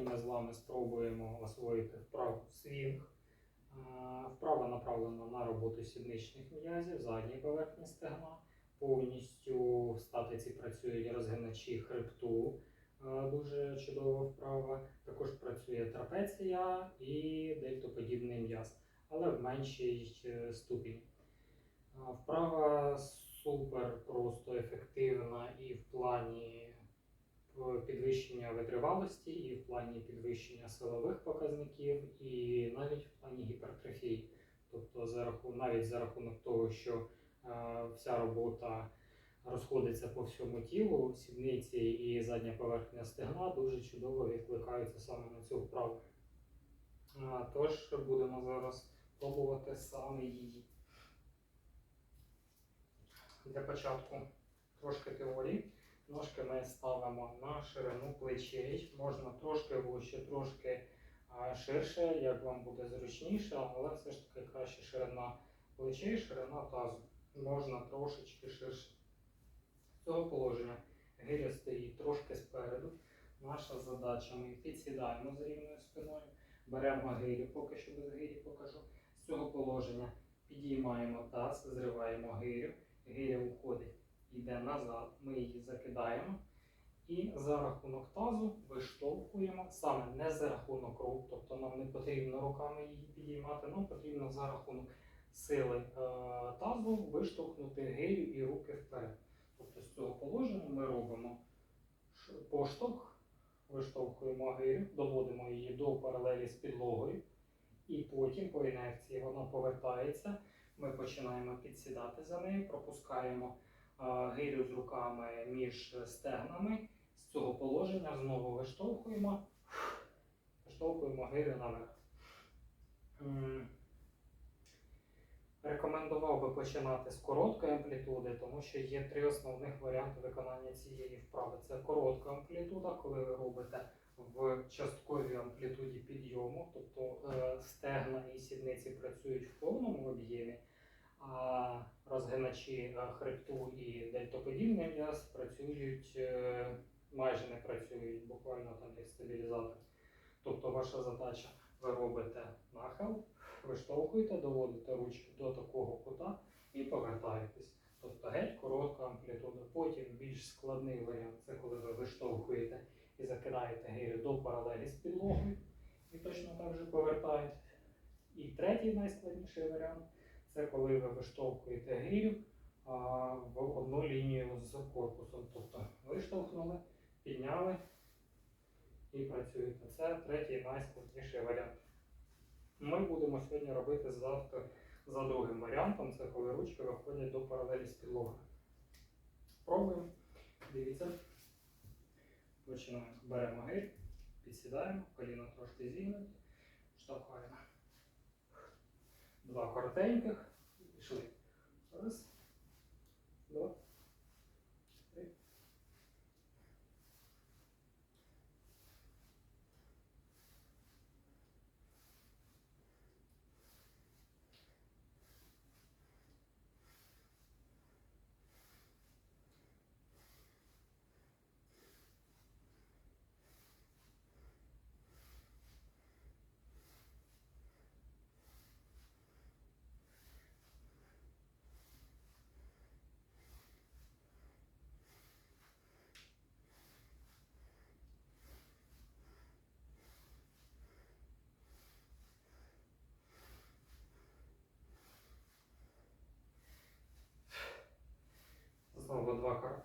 Сьогодні ми з вами спробуємо освоїти вправу свінг. Вправа направлена на роботу сідничних м'язів, задньої поверхні стегна. Повністю в статиці працюють розгиначі хребту. Дуже чудова вправа. Також працює трапеція і дельтоподібний м'яз, але в меншій е, ступені. Вправа супер просто ефективна і в плані підвищення витривалості, і в плані підвищення силових показників, і навіть в плані гіпертрофії. Тобто, за рахунок, навіть за рахунок того, що е, вся робота розходиться по всьому тілу, сідниці і задня поверхня стегна дуже чудово відкликаються саме на цю вправу. А, Тож будемо зараз пробувати саме її. Для початку трошки теорії. Ставимо на ширину плечей. Можна трошки вище, трошки ширше, як вам буде зручніше, але все ж таки краще ширина плечей, ширина тазу. Можна трошечки ширше. З цього положення гиря стоїть трошки спереду. Наша задача ми підсідаємо з рівною спиною, беремо гирю, поки що без гирі покажу. З цього положення підіймаємо таз, зриваємо гирю, гиря уходить йде назад, ми її закидаємо. І за рахунок тазу виштовхуємо саме не за рахунок рук, тобто нам не потрібно руками її підіймати, нам потрібно за рахунок сили е, тазу виштовхнути гирю і руки вперед. Тобто з цього положення ми робимо поштовх, виштовхуємо гирю, доводимо її до паралелі з підлогою, і потім по інерції вона повертається. Ми починаємо підсідати за нею, пропускаємо гирю з руками між стегнами. З цього положення знову виштовхуємо, виштовхуємо гирю наверх. Рекомендував би починати з короткої амплітуди, тому що є три основних варіанти виконання цієї вправи. Це коротка амплітуда, коли ви робите в частковій амплітуді підйому, тобто е, стегна і сідниці працюють в повному об'ємі, а розгиначі е, хребту і дельтоподібний м'яз працюють е, майже не працюють, буквально там як стабілізатор. Тобто ваша задача ви робите нахил, виштовхуєте, доводите ручки до такого кута і повертаєтесь. Тобто геть коротка амплітуда. Потім більш складний варіант це коли ви виштовхуєте і закидаєте гирю до паралелі з підлогою і точно так же повертаєтесь. І третій найскладніший варіант це коли ви виштовхуєте гирю в одну лінію з корпусом. Тобто виштовхнули, підняли і працюєте. Це третій найскладніший варіант. Ми будемо сьогодні робити завтра за другим варіантом, це коли ручки виходять до паралелі з підлогою. Пробуємо. Дивіться. Починаємо. Беремо гирь, підсідаємо, коліна трошки зігнуті, штовхаємо. Два коротеньких. Пішли. Раз. Два. Три.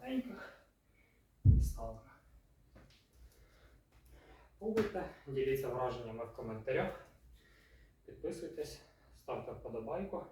Коротеньких. І ставимо. Діліться враженнями в коментарях. Підписуйтесь, ставте вподобайку.